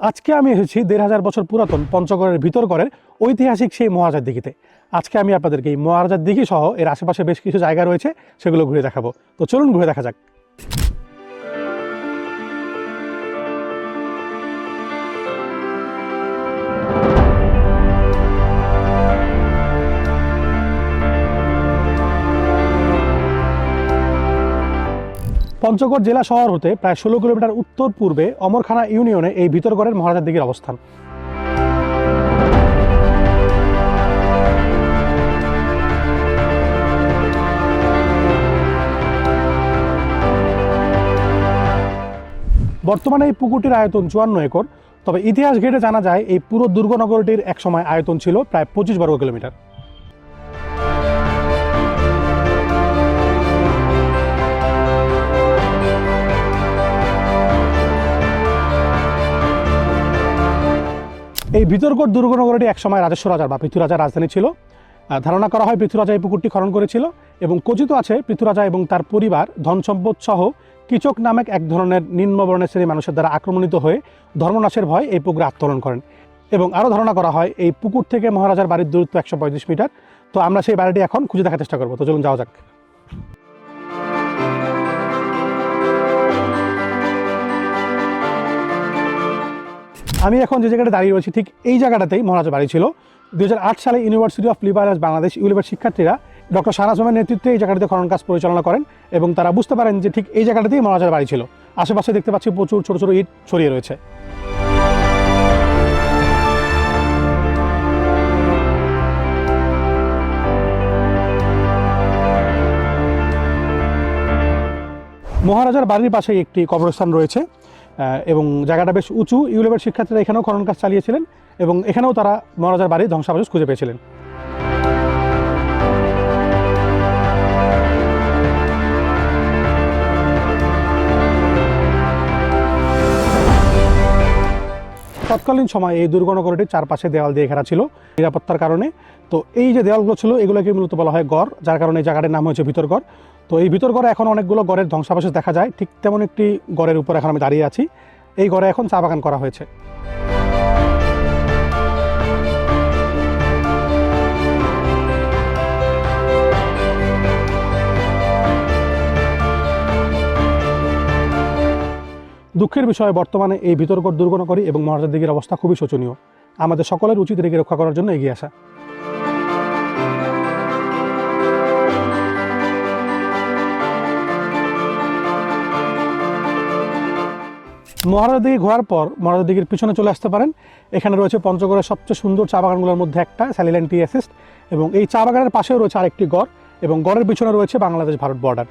আজকে আমি এসেছি দেড় হাজার বছর পুরাতন পঞ্চগড়ের ভিতরগড়ের ঐতিহাসিক সেই মহারাজার দিঘিতে। আজকে আমি আপনাদেরকে এই মহারাজার দিঘি সহ এর আশেপাশে বেশ কিছু জায়গা রয়েছে, সেগুলো ঘুরে দেখাবো। তো চলুন ঘুরে দেখা যাক। পঞ্চগড় জেলা শহর হতে প্রায় ষোলো কিলোমিটার উত্তর পূর্বে অমরখানা ইউনিয়নে এই ভিতরগড়ের মহারাজার দিঘির অবস্থান। বর্তমানে এই পুকুরটির আয়তন চুয়ান্ন একর, তবে ইতিহাস ঘেটে জানা যায় এই পুরো দুর্গনগরটির একসময় আয়তন ছিল প্রায় পঁচিশ বর্গ কিলোমিটার। এই ভিতরগড় দুর্গনগরটি একসময় রাজস্ব রাজার বা পৃথ্বীরাজার রাজধানী ছিল। ধারণা করা হয় পৃথ্বীরাজা এই পুকুরটি খনন করেছিল এবং কথিত আছে পৃথ্বীরাজা এবং তার পরিবার ধন সম্পদ সহ কিচক নামক এক ধরনের নিম্নবর্ণের শ্রেণির মানুষের দ্বারা আক্রমণিত হয়ে ধর্মনাশের ভয় এই পুকুরে আত্মোলন করেন এবং আরও ধারণা করা হয় এই পুকুর থেকে মহারাজার বাড়ির দূরত্ব একশো পঁয়ত্রিশ মিটার। তো আমরা সেই বাড়িটি এখন খুঁজে দেখার চেষ্টা করব। তো চলুন যাওয়া যাক। আমি এখন যে জায়গাটা দাঁড়িয়ে রয়েছি, ঠিক এই জায়গাটাতেই মহারাজা বাড়ি ছিল। দু হাজার আট সালে university of liberal arts Bangladesh ইউলিভার শিক্ষার্থীরা ডক্টর শাহনাজ হোমের নেতৃত্বে এই জায়গাটিতে খনন কাজ পরিচালনা করেন এবং তারা বুঝতে পারেন যে ঠিক এই জায়গাটাতেই মহারাজার বাড়ি ছিল। আশেপাশে দেখতে পাচ্ছি প্রচুর ছোট ছোট ইট ছড়িয়ে রয়েছে। মহারাজার বাড়ির পাশেই একটি কবরস্থান রয়েছে। এবং জায়গাটা বেশ উঁচু। ইউলেভের শিক্ষার্থীরা এখানেও খনন কাজ চালিয়েছিলেন এবং এখানেও তারা মহারাজার বাড়ির ধ্বংসাবশেষ খুঁজে পেয়েছিলেন। তৎকালীন সময়ে এই দুর্গনগরটির চারপাশে দেওয়াল দিয়ে ঘেরা ছিল নিরাপত্তার কারণে। তো এই যে দেওয়ালগুলো ছিল, এগুলোকে মূলত বলা হয় গড়, যার কারণে এই জায়গাটির নাম হয়েছে ভিতরগড়। তো এই ভিতরগড়ে এখন অনেকগুলো গড়ের ধ্বংসাবশেষ দেখা যায়। ঠিক তেমন একটি গড়ের উপর এখন আমি দাঁড়িয়ে আছি। এই গড়ে এখন চা বাগান করা হয়েছে। দুঃখের বিষয়ে, বর্তমানে এই ভিতরগড় দুর্গনগরী এবং মহারাজার দিকের অবস্থা খুবই শোচনীয়। আমাদের সকলের উচিত এটিকে রক্ষা করার জন্য এগিয়ে আসা। মহারাজা দিঘি ঘোরার পর মহারাজা দিঘির পিছনে চলে আসতে পারেন। এখানে রয়েছে পঞ্চগড়ের সবচেয়ে সুন্দর চা বাগানগুলোর মধ্যে একটা স্যালিল্যান টি অ্যাসিস্ট এবং এই চা বাগানের পাশেও রয়েছে আরেকটি গড় এবং গড়ের পিছনে রয়েছে বাংলাদেশ ভারত বর্ডার।